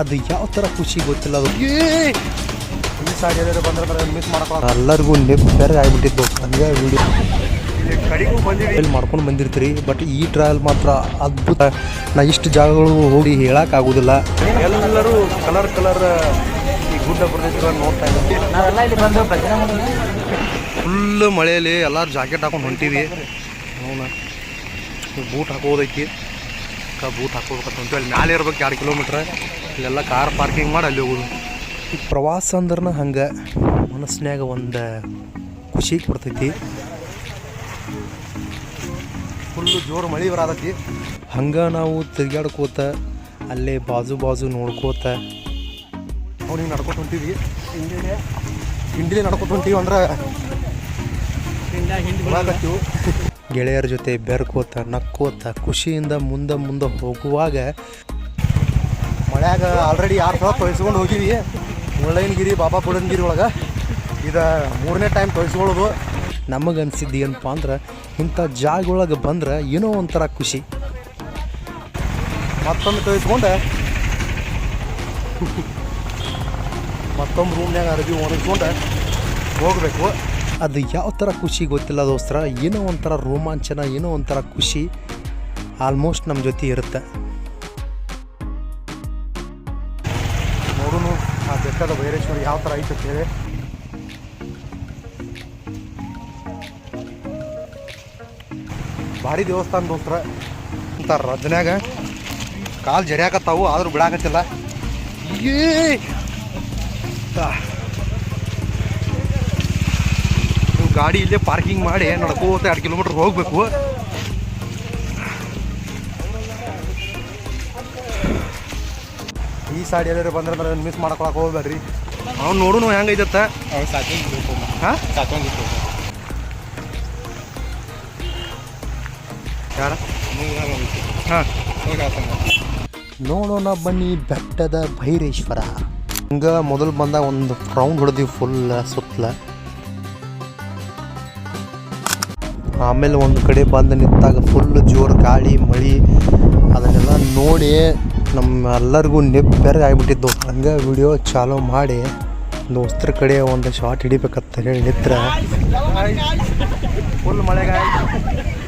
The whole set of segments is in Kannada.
ಅದು ಯಾವ ಥರ ಖುಷಿ ಗೊತ್ತಿಲ್ಲ ಅದು. ಈ ಸೈಡ್ ಎಲ್ಲರೂ ಬಂದ್ರೆ ಮಿಸ್ ಮಾಡಕ್ಕೆ ಎಲ್ಲರಿಗೂ ಬೇರೆ ಆಗಿಬಿಟ್ಟಿದ್ದು ಹಂಗೆ ವಿಡಿಯೋ ಕಡೆಗೂ ಬಂದಿವಿ ಮಾಡ್ಕೊಂಡು ಬಂದಿರ್ತೀರಿ ಬಟ್ ಈ ಟ್ರಾವೆಲ್ ಮಾತ್ರ ಅದ್ಭುತ. ನಾ ಇಷ್ಟು ಜಾಗಗಳು ಹೋಗಿ ಹೇಳೋಕ್ಕಾಗೋದಿಲ್ಲ ಎಲ್ಲರೂ ಕಲರ್ ಕಲರ್ ಈ ಗುಡ್ಡ ಪ್ರದೇಶಗಳನ್ನು ನೋಡ್ತಾ ಇದ್ದೀವಿ ನಾವೆಲ್ಲ ಇಲ್ಲಿ ಬಂದು ಫುಲ್ ಮಳೆಯಲ್ಲಿ ಎಲ್ಲರೂ ಜಾಕೆಟ್ ಹಾಕೊಂಡು ಹೊಂಟೀವಿ. ಅವನ ಬೂಟ್ ಹಾಕೋದೈತಿ ಬೂಟ್ ಹಾಕೋಬೇಕಂತ ಅಂತೇಳಿ ಅಲ್ಲಿ ಮ್ಯಾಲೆ ಇರ್ಬೇಕು ಎರಡು ಕಿಲೋಮೀಟ್ರ್. ಇಲ್ಲೆಲ್ಲ ಕಾರ್ ಪಾರ್ಕಿಂಗ್ ಮಾಡಿ ಅಲ್ಲಿ ಹೋಗೋದು. ಈ ಪ್ರವಾಸ ಅಂದ್ರೆ ಹಂಗೆ ಮನಸ್ಸಿನಾಗ ಒಂದು ಖುಷಿ ಕೊಡ್ತೈತಿ. ಫುಲ್ಲು ಜೋರು ಮಳೆ ಬರತೈತಿ. ಹಂಗೆ ನಾವು ತಿರ್ಗಾಡ್ಕೋತ ಅಲ್ಲೇ ಬಾಜು ಬಾಜು ನೋಡ್ಕೋತ. ಅವ್ನಿಗೆ ನಡ್ಕೊತ ಹೊಂಟೀವಿ. ಹಿಂದಿನೇ ಹಿಂದಿನೇ ನಡ್ಕೊತ ಹೊಂಟೀವಿ ಅಂದ್ರೆ ಹೋಗಾಕತ್ತೀವಿ. ಗೆಳೆಯರ ಜೊತೆ ಬೆರ್ಕೋತ, ನಕ್ಕೋತ, ಖುಷಿಯಿಂದ ಮುಂದೆ ಮುಂದೆ ಹೋಗುವಾಗ ಮಳೆಯಾಗ ಆಲ್ರೆಡಿ ಆರು ಸಲ ತೊಯ್ಸ್ಕೊಂಡು ಹೋಗಿವಿ. ಮುಳ್ಳಯ್ಯನಗಿರಿ ಬಾಬಾ ಬುಡನ್ಗಿರಿ ಒಳಗೆ. ಇದು ಮೂರನೇ ಟೈಮ್ ತೊಯ್ಸ್ಕೊಳ್ಳೋದು. ನಮಗೆ ಅನ್ಸಿದ್ದು ಏನಪ್ಪ ಅಂದ್ರೆ, ಇಂಥ ಜಾಗದೊಳಗೆ ಬಂದ್ರೆ ಏನೋ ಒಂಥರ ಖುಷಿ. ಮತ್ತೊಂದು ತೊಯ್ಸ್ಕೊಂಡೆ. ಮತ್ತೊಂದು ರೂಮ್ನಾಗ ಅರಬಿ ಒಣಗಿಸ್ಕೊಂಡು ಹೋಗಬೇಕು. ಅದು ಯಾವ ಥರ ಖುಷಿ ಗೊತ್ತಿಲ್ಲ ದೋಸ್ತರ. ಏನೋ ಒಂಥರ ರೋಮಾಂಚನ, ಏನೋ ಒಂಥರ ಖುಷಿ. ಆಲ್ಮೋಸ್ಟ್ ನಮ್ಮ ಜೊತೆ ಇರುತ್ತೆ. ನೋಡೋಣ ಆ ಬೆಟ್ಟದ ವೈರೇಶ್ವರ ಯಾವ ಥರ ಐತೆ ಕೇಳಿ ಭಾರಿ ದೇವಸ್ಥಾನ ದೋಸ್ತರ. ಅಂತ ರಜನ್ಯಾಗ ಕಾಲು ಜರಿಯಾಕತ್ತಾವು, ಆದರೂ ಬಿಡಾಕತ್ತಿಲ್ಲ. ಏ ಆ. ನೀವು ಗಾಡಿ ಇಲ್ಲೇ ಪಾರ್ಕಿಂಗ್ ಮಾಡಿ ನಡ್ಕೋತ ಎರಡು ಕಿಲೋಮೀಟ್ರ್ ಹೋಗ್ಬೇಕು. ಈ ಸೈಡ್ ಎಲ್ಲರೂ ಬಂದ್ರೆ ಮಿಸ್ ಮಾಡ್ಕೊಳಕ್ ಹೋಗ್ಬೇಡ್ರಿ. ಅವ್ನು ನೋಡು ಹೆಂಗೈತತ್ತ? ಹಾ? ಯಾರ? ಹಾಂ. ನೋಡೋಣ ಬನ್ನಿ ಬೆಟ್ಟದ ಭೈರೇಶ್ವರ. ಹಂಗ ಮೊದಲು ಬಂದಾಗ ಒಂದು ರೌಂಡ್ ಹೊಡೆದಿವಿ ಫುಲ್ ಸುತ್ತಲ. ಆಮೇಲೆ ಒಂದು ಕಡೆ ಬಂದು ನಿಂತಾಗ ಫುಲ್ ಜೋರು ಗಾಳಿ, ಮಳೆ, ಅದನ್ನೆಲ್ಲ ನೋಡಿ ನಮ್ಮೆಲ್ಲರಿಗೂ ನೆಪ್ಪೆರಗೆ ಆಗಿಬಿಟ್ಟಿದ್ದು. ಹಂಗೆ ವಿಡಿಯೋ ಚಾಲೋ ಮಾಡಿ ದೋಸ್ತರ ಕಡೆ ಒಂದು ಶಾರ್ಟ್ ಹಿಡಿಬೇಕಂತ ಹೇಳಿ ನಿತ್ರ. ಫುಲ್ ಮಳೆಗಾಲ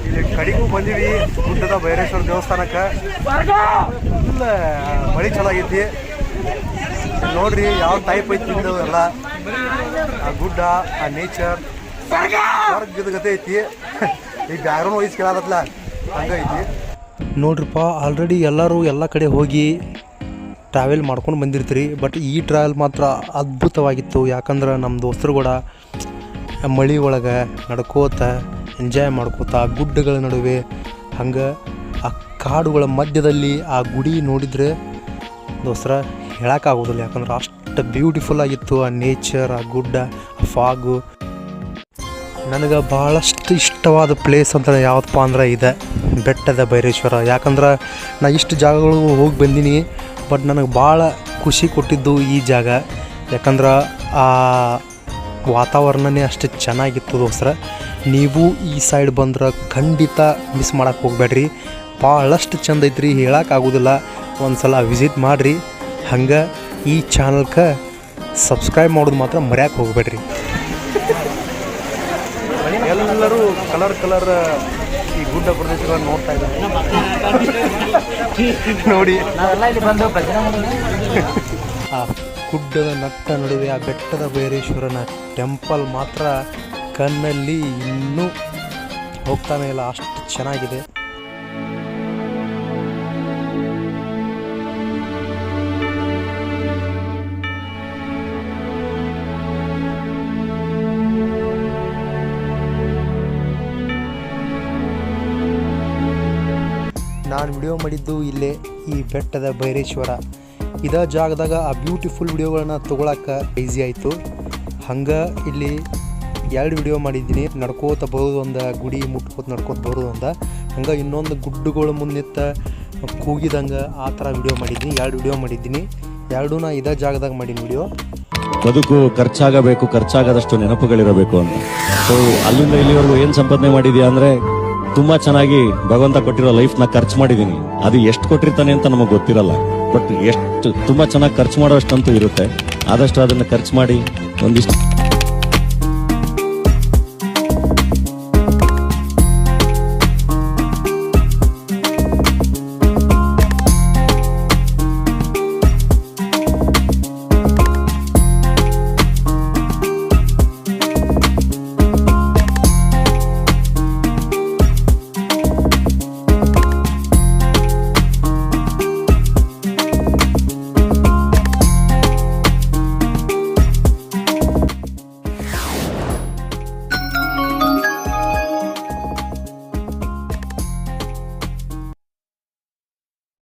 ಇಲ್ಲಿ ಕಡೆಗೂ ಬಂದಿವಿ, ಗುಡ್ಡದ ಭೈರೇಶ್ವರ ದೇವಸ್ಥಾನಕ್ಕೆ. ಫುಲ್ ಮಳೆ ಚಲೋ ಆಗೈತಿ ನೋಡ್ರಿ ಯಾವ ಟೈಪ್ ಐತಿ ಎಲ್ಲ. ಆ ಗುಡ್ಡ, ಆ ನೇಚರ್ ಸ್ವರ್ಗದ ಗತೆ ಐತಿ. ಈ ಬ್ಯಾಗ್ರೌಂಡ್ ಕೇಳಾದತ್ಲ ಹಂಗೈತಿ ನೋಡ್ರಿಪ್ಪ ಆಲ್ರೆಡಿ ಎಲ್ಲರೂ ಎಲ್ಲ ಕಡೆ ಹೋಗಿ ಟ್ರಾವೆಲ್ ಮಾಡ್ಕೊಂಡು ಬಂದಿರ್ತೀರಿ. ಬಟ್ ಈ ಟ್ರಾವೆಲ್ ಮಾತ್ರ ಅದ್ಭುತವಾಗಿತ್ತು. ಯಾಕಂದ್ರೆ ನಮ್ಮ ದೋಸ್ತರು ಕೂಡ ಮಳಿ ಒಳಗೆ ನಡ್ಕೋತ ಎಂಜಾಯ್ ಮಾಡ್ಕೋತ ಆ ಗುಡ್ಡಗಳ ನಡುವೆ ಹಂಗೆ ಆ ಕಾಡುಗಳ ಮಧ್ಯದಲ್ಲಿ ಆ ಗುಡಿ ನೋಡಿದರೆ ದೋಸ್ತರ ಹೇಳೋಕ್ಕಾಗೋದಿಲ್ಲ ಯಾಕಂದ್ರೆ ಅಷ್ಟು ಬ್ಯೂಟಿಫುಲ್ ಆಗಿತ್ತು ಆ ನೇಚರ್ ಆ ಗುಡ್ಡ ಆ ಫಾಗು ನನಗೆ ಭಾಳಷ್ಟು ಇಷ್ಟವಾದ ಪ್ಲೇಸ್ ಅಂತ ಯಾವುದಪ್ಪ ಅಂದ್ರೆ ಇದೆ ಬೆಟ್ಟದ ಭೈರೇಶ್ವರ ಯಾಕಂದ್ರೆ ನಾ ಇಷ್ಟು ಜಾಗಗಳು ಹೋಗಿ ಬಂದೀನಿ ಬಟ್ ನನಗೆ ಭಾಳ ಖುಷಿ ಕೊಟ್ಟಿದ್ದು ಈ ಜಾಗ. ಯಾಕಂದ್ರೆ ಆ ವಾತಾವರಣನೇ ಅಷ್ಟು ಚೆನ್ನಾಗಿತ್ತು ದೋಸ್ತರ. ನೀವು ಈ ಸೈಡ್ ಬಂದ್ರೆ ಖಂಡಿತ ಮಿಸ್ ಮಾಡೋಕ್ಕೆ ಹೋಗ್ಬೇಡ್ರಿ. ಭಾಳಷ್ಟು ಚಂದ ಐತ್ರಿ ಹೇಳೋಕ್ಕಾಗೋದಿಲ್ಲ ಒಂದು ಸಲ ವಿಸಿಟ್ ಮಾಡಿರಿ. ಹಂಗೆ ಈ ಚಾನಲ್ಗೆ ಸಬ್ಸ್ಕ್ರೈಬ್ ಮಾಡೋದು ಮಾತ್ರ ಮರ್ಯಾಕೆ ಹೋಗ್ಬೇಡ್ರಿ ಎಲ್ಲರೂ ಕಲರ್ ಕಲರ್, ಈ ಗುಡ್ಡ ಪ್ರದೇಶಗಳನ್ನು ನೋಡ್ತಾ ಇದ್ದಾರೆ. ನೋಡಿ. ಆ ಗುಡ್ಡದ ನಟ್ಟ ನಡುವೆ, ಆ ಬೆಟ್ಟದ ಭೈರೇಶ್ವರನ ಟೆಂಪಲ್ ಮಾತ್ರ ಕಣ್ಣಲ್ಲಿ ಇನ್ನೂ ಹೋಗ್ತಾನೆ ಇಲ್ಲ. ಅಷ್ಟು ಚೆನ್ನಾಗಿದೆ. ನಾನು ವಿಡಿಯೋ ಮಾಡಿದ್ದು ಇಲ್ಲೇ ಈ ಬೆಟ್ಟದ ಭೈರೇಶ್ವರ ಇದ ಜಾಗದಾಗ ಆ ಬ್ಯೂಟಿಫುಲ್ ವಿಡಿಯೋಗಳನ್ನ ತೊಗೊಳಕ್ಕೆ ಈಸಿ ಆಯಿತು. ಹಂಗೆ ಇಲ್ಲಿ ಎರಡು ವಿಡಿಯೋ ಮಾಡಿದ್ದೀನಿ. ನಡ್ಕೋತ ಬರೋದು ಒಂದು ಗುಡಿ ಮುಟ್ಕೋತ ನಡ್ಕೋತ ಬರೋದು ಒಂದ ಹಂಗೆ ಇನ್ನೊಂದು ಗುಡ್ಡುಗಳ ಮುಂದಿತ್ತ ಕೂಗಿದಂಗೆ ಆ ಥರ ವಿಡಿಯೋ ಮಾಡಿದ್ದೀನಿ. ಎರಡು ವಿಡಿಯೋ ಮಾಡಿದ್ದೀನಿ. ಎರಡೂ ನಾ ಇದೇ ಜಾಗದಾಗ ಮಾಡೀನಿ ವಿಡಿಯೋ ಬದುಕು ಖರ್ಚಾಗಬೇಕು, ಖರ್ಚಾಗದಷ್ಟು ನೆನಪುಗಳಿರಬೇಕು ಅಂತ. ಸೊ ಅಲ್ಲಿಂದ ಇಲ್ಲಿವರೆಗೂ ಏನು ಸಂಪಾದನೆ ಮಾಡಿದ್ಯಾ ಅಂದ್ರೆ ತುಂಬಾ ಚೆನ್ನಾಗಿ ಭಗವಂತ ಕೊಟ್ಟಿರೋ ಲೈಫ್ನ ಖರ್ಚು ಮಾಡಿದೀನಿ. ಅದು ಎಷ್ಟು ಕೊಟ್ಟಿರ್ತಾನೆ ಅಂತ ನಮಗೆ ಗೊತ್ತಿರಲ್ಲ. ಬಟ್ ಎಷ್ಟು ತುಂಬಾ ಚೆನ್ನಾಗಿ ಖರ್ಚು ಮಾಡೋ ಮಾಡೋಷ್ಟಂತೂ ಇರುತ್ತೆ. ಆದಷ್ಟು ಅದನ್ನ ಖರ್ಚು ಮಾಡಿ ಒಂದಿಷ್ಟು